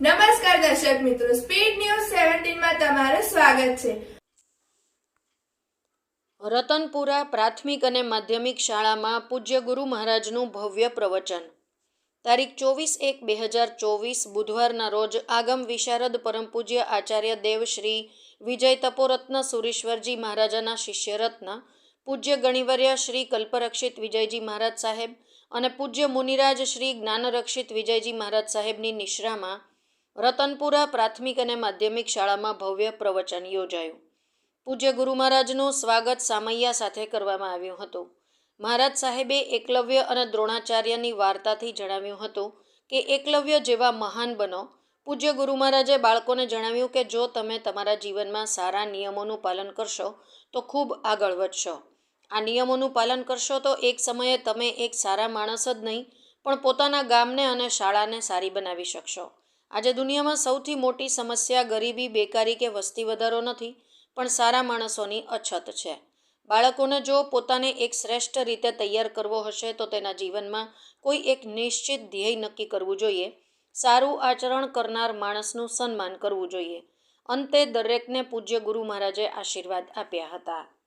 નમસ્કાર દર્શક મિત્રો સ્પીડ ન્યૂઝ સેવન્ટીનમાં તમારું સ્વાગત છે. રતનપુરા પ્રાથમિક અને માધ્યમિક શાળામાં પૂજ્ય ગુરુ મહારાજનું ભવ્ય પ્રવચન. તારીખ ચોવીસ એક બે હજાર ચોવીસ, બુધવારના રોજ આગમ વિશારદ પરમ પૂજ્ય આચાર્ય દેવશ્રી વિજય તપોરત્ન સુરેશ્વરજી મહારાજાના શિષ્યરત્ન, પૂજ્ય ગણિવર્ય શ્રી કલ્પરક્ષિત વિજયજી મહારાજ સાહેબ અને પૂજ્ય મુનિરાજ શ્રી જ્ઞાનરક્ષિત વિજયજી મહારાજ સાહેબની નિશ્રામાં રતનપુરા પ્રાથમિક અને માધ્યમિક શાળામાં ભવ્ય પ્રવચન યોજાયું. પૂજ્ય ગુરુ મહારાજનું સ્વાગત સામૈયા સાથે કરવામાં આવ્યું હતું. મહારાજ સાહેબે એકલવ્ય અને દ્રોણાચાર્યની વાર્તાથી જણાવ્યું હતું કે, એકલવ્ય જેવા મહાન બનો. પૂજ્ય ગુરુ મહારાજે બાળકોને જણાવ્યું કે, જો તમે તમારા જીવનમાં સારા નિયમોનું પાલન કરશો, તો ખૂબ આગળ વધશો. આ નિયમોનું પાલન કરશો તો એક સમયે તમે એક સારા માણસ જ નહીં, પણ પોતાના ગામને અને શાળાને સારી બનાવી શકશો. આજે દુનિયામાં સૌથી મોટી સમસ્યા ગરીબી, બેકારી કે વસ્તી વધારો નથી, પણ સારા માણસોની અછત છે. બાળકોને જો પોતાને એક શ્રેષ્ઠ રીતે તૈયાર કરવો હશે, તો તેના જીવનમાં કોઈ એક નિશ્ચિત ધ્યેય નક્કી કરવું જોઈએ. સારું આચરણ કરનાર માણસનું સન્માન કરવું જોઈએ. અંતે દરેકને પૂજ્ય ગુરુ મહારાજે આશીર્વાદ આપ્યા હતા.